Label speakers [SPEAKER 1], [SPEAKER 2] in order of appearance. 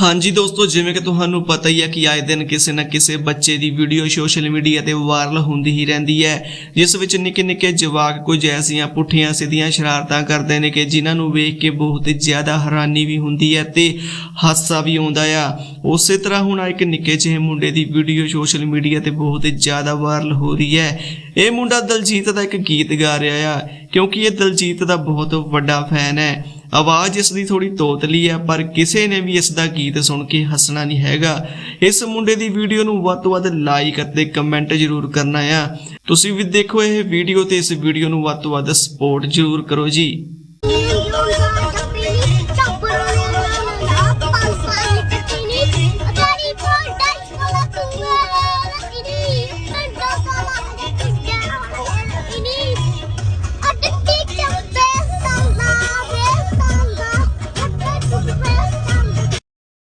[SPEAKER 1] ਹਾਂਜੀ ਦੋਸਤੋ, ਜਿਵੇਂ ਕਿ ਤੁਹਾਨੂੰ ਪਤਾ ਹੀ ਹੈ ਕਿ ਆਏ ਦਿਨ ਕਿਸੇ ਨਾ ਕਿਸੇ ਬੱਚੇ ਦੀ ਵੀਡੀਓ ਸੋਸ਼ਲ ਮੀਡੀਆ ਤੇ ਵਾਇਰਲ ਹੁੰਦੀ ਹੀ ਰਹਿੰਦੀ ਹੈ। ਜਿਸ ਵਿੱਚ ਨਿੱਕੇ ਨਿੱਕੇ ਜਵਾਕ ਕੁਝ ਐਸੀਆਂ ਪੁੱਠੀਆਂ ਸਿੱਧੀਆਂ ਸ਼ਰਾਰਤਾਂ ਕਰਦੇ ਨੇ ਕਿ ਜਿਨ੍ਹਾਂ ਨੂੰ ਵੇਖ ਕੇ ਬਹੁਤ ਜ਼ਿਆਦਾ ਹੈਰਾਨੀ ਵੀ ਹੁੰਦੀ ਹੈ ਤੇ ਹਾਸਾ ਵੀ ਆਉਂਦਾ ਆ। ਉਸੇ ਤਰ੍ਹਾਂ ਹੁਣ ਇੱਕ ਨਿੱਕੇ ਜਿਹੇ ਮੁੰਡੇ ਦੀ ਵੀਡੀਓ ਸੋਸ਼ਲ ਮੀਡੀਆ ਤੇ ਬਹੁਤ ਜ਼ਿਆਦਾ ਵਾਇਰਲ ਹੋ ਰਹੀ ਹੈ। ਇਹ ਮੁੰਡਾ ਦਲਜੀਤ ਦਾ ਇੱਕ ਗੀਤ ਗਾ ਰਿਹਾ ਆ, ਕਿਉਂਕਿ ਇਹ ਦਲਜੀਤ ਦਾ ਬਹੁਤ ਵੱਡਾ ਫੈਨ ਹੈ। ਆਵਾਜ਼ ਇਸ ਦੀ ਥੋੜੀ ਤੋਤਲੀ ਹੈ, ਪਰ ਕਿਸੇ ਨੇ ਵੀ ਇਸ ਦਾ ਗੀਤ ਸੁਣ ਕੇ ਹੱਸਣਾ ਨਹੀਂ ਹੈਗਾ। ਇਸ ਮੁੰਡੇ ਦੀ ਵੀਡੀਓ ਨੂੰ ਵੱਧ ਤੋਂ ਵੱਧ ਲਾਈਕ ਅਤੇ ਕਮੈਂਟ ਜ਼ਰੂਰ ਕਰਨਾ ਆ। ਤੁਸੀਂ ਵੀ ਦੇਖੋ ਇਹ ਵੀਡੀਓ ਤੇ ਇਸ ਵੀਡੀਓ ਨੂੰ ਵੱਧ ਤੋਂ ਵੱਧ ਸਪੋਰਟ ਜ਼ਰੂਰ ਕਰੋ ਜੀ।